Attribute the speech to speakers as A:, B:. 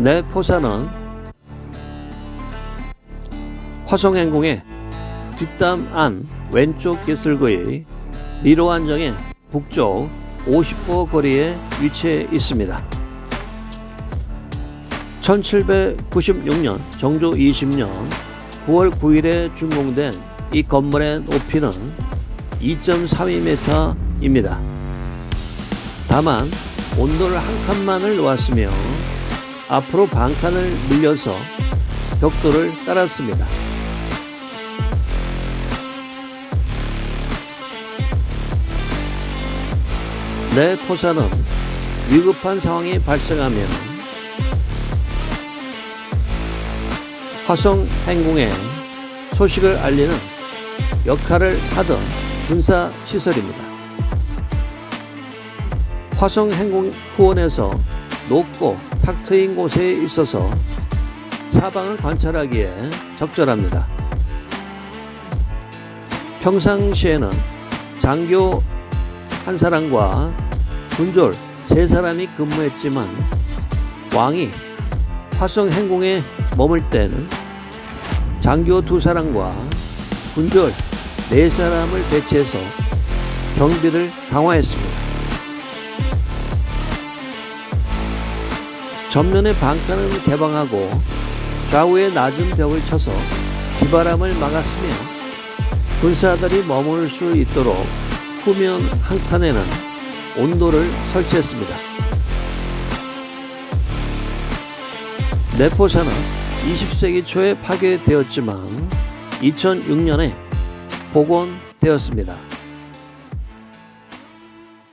A: 내 포사는 화성행궁의 뒷담 안 왼쪽 기슭의 미로안정의 북쪽 50보 거리에 위치해 있습니다. 1796년 정조 20년 9월 9일에 준공된 이 건물의 높이는 2.32m입니다. 다만 온도를 한 칸만을 놓았으며 앞으로 반 칸을 늘려서 벽돌을 깔았습니다. 내 포사는 위급한 상황이 발생하면 화성 행궁에 소식을 알리는 역할을 하던 군사 시설입니다. 화성 행궁 후원에서 높고 탁 트인 곳에 있어서 사방을 관찰하기에 적절합니다. 평상시에는 장교 한 사람과 군졸 세 사람이 근무했지만 왕이 화성 행궁에 머물 때는 장교 두 사람과 군졸 네 사람을 배치해서 경비를 강화했습니다. 전면의 방칸은 개방하고 좌우에 낮은 벽을 쳐서 비바람을 막았으며 군사들이 머물 수 있도록 후면 한 칸에는 온도를 설치했습니다. 내포사는 20세기 초에 파괴되었지만 2006년에 복원되었습니다.